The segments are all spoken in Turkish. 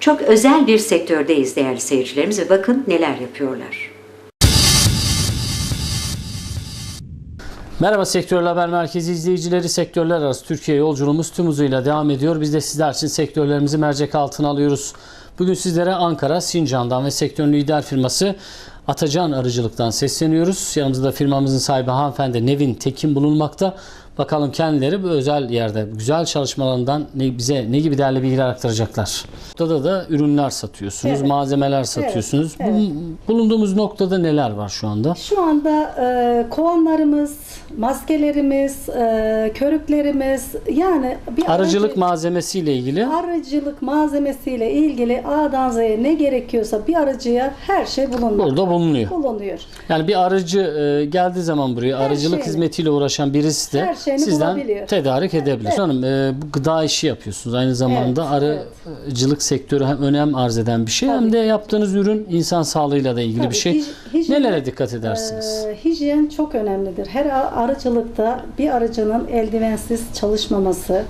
Çok özel bir sektördeyiz değerli seyircilerimiz ve bakın neler yapıyorlar. Merhaba Sektörler Haber Merkezi izleyicileri. Sektörler arası Türkiye yolculuğumuz tüm hızıyla devam ediyor. Biz de sizler için sektörlerimizi mercek altına alıyoruz. Bugün sizlere Ankara, Sincan'dan ve sektörün lider firması Atacan Arıcılık'tan sesleniyoruz. Yanımızda firmamızın sahibi hanımefendi Nevin Tekin bulunmakta. Bakalım kendileri bu özel yerde güzel çalışmalarından ne, bize ne gibi değerli bilgiler aktaracaklar. Burada da ürünler satıyorsunuz, Evet. malzemeler satıyorsunuz. evet. Bu- bulunduğumuz noktada neler var şu anda? Şu anda e, kovanlarımız, maskelerimiz, e, körüklerimiz yani bir Arıcılık aracı- malzemesiyle ilgili arıcılık malzemesiyle ilgili A'dan Z'ye ne gerekiyorsa bir arıcıya her şey bulunmakta. burada bulunuyor. bulunuyor. Yani bir arıcı e, geldiği zaman buraya Her arıcılık şeyini- hizmetiyle uğraşan birisi de her şeyini sizden bulabiliyor. tedarik edebilir. Evet. Hanım e, bu gıda işi yapıyorsunuz. Aynı zamanda Evet, arıcılık sektörü hem önem arz eden bir şey hem Tabii. de yaptığınız ürün insan sağlığıyla da ilgili Tabii, bir şey. hij- hijyen- Nelere dikkat edersiniz? Ee, hijyen çok önemlidir. Her arıcılıkta bir arıcının eldivensiz çalışmaması,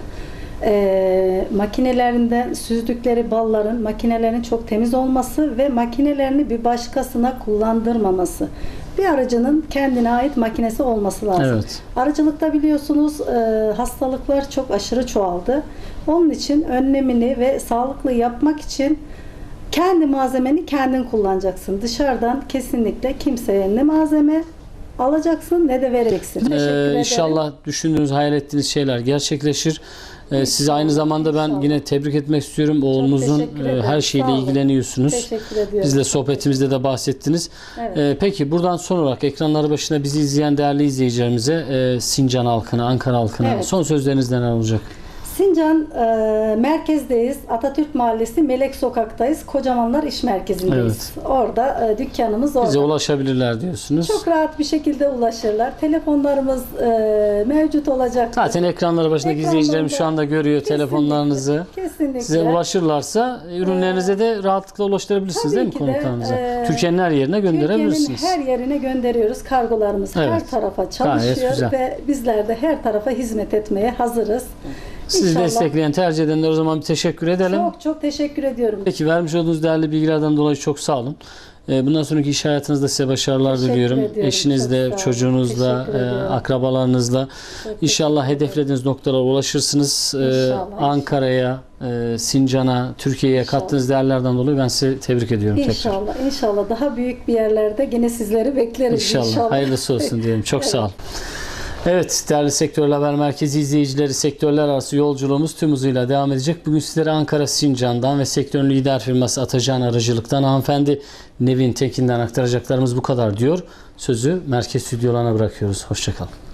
e, makinelerinden süzdükleri balların makinelerin çok temiz olması ve makinelerini bir başkasına kullandırmaması. Bir arıcının kendine ait makinesi olması lazım. Evet. Arıcılıkta biliyorsunuz e, hastalıklar çok aşırı çoğaldı. Onun için önlemini ve sağlıklı yapmak için kendi malzemeni kendin kullanacaksın. Dışarıdan kesinlikle kimseye ne malzeme alacaksın ne de vereceksin. Teşekkür Ee, ederim. inşallah düşündüğünüz, hayal ettiğiniz şeyler gerçekleşir. Ee, sizi aynı zamanda ben İnşallah. yine tebrik etmek istiyorum. Oğlunuzun teşekkür e, ederim. her şeyle Sağ olun. ilgileniyorsunuz. Teşekkür ediyorum. Bizle sohbetimizde de bahsettiniz. Evet. Ee, peki buradan son olarak ekranları başında bizi izleyen değerli izleyicilerimize e, Sincan halkına, Ankara halkına Evet. son sözleriniz neler olacak? Sincan e, merkezdeyiz. Atatürk Mahallesi Melek Sokak'tayız. Kocamanlar İş Merkezi'ndeyiz. Orada e, dükkanımız orada. Bize ulaşabilirler diyorsunuz. Çok rahat bir şekilde ulaşırlar. Telefonlarımız e, mevcut olacak. Zaten ekranları başındaki izleyicilerimiz şu anda görüyor Kesinlikle, telefonlarınızı. Kesinlikle. Size ulaşırlarsa ürünlerinize de rahatlıkla ulaştırabilirsiniz Tabii değil mi konuklarınıza? e, Türkiye'nin her yerine gönderebilirsiniz. Türkiye'nin her yerine gönderiyoruz. Kargolarımız Evet. her tarafa çalışıyor ve bizler de her tarafa hizmet etmeye hazırız. Sizi İnşallah. destekleyen, tercih edenler o zaman bir teşekkür edelim. Çok çok teşekkür ediyorum. Peki vermiş olduğunuz değerli bilgilerden dolayı çok sağ olun. Ee, Bundan sonraki iş hayatınızda size başarılar Teşekkür diliyorum. ediyorum. Eşinizle, çocuğunuzla, e, akrabalarınızla Çok inşallah hedeflediğiniz noktalara ulaşırsınız. Ee, İnşallah, Ankara'ya, e, Sincan'a, Türkiye'ye İnşallah. kattığınız değerlerden dolayı ben sizi tebrik ediyorum tekrar. İnşallah, inşallah daha büyük bir yerlerde gene sizleri bekleriz İnşallah. inşallah. Hayırlısı olsun diyelim. Çok sağ olun. Evet değerli Sektörler Haber Merkezi izleyicileri sektörler arası yolculuğumuz tüm hızıyla devam edecek. Bugün sizlere Ankara Sincan'dan ve sektörün lider firması Atacan Arıcılık'tan hanımefendi Nevin Tekin'den aktaracaklarımız bu kadar diyor. Sözü merkez stüdyolarına bırakıyoruz. Hoşçakalın.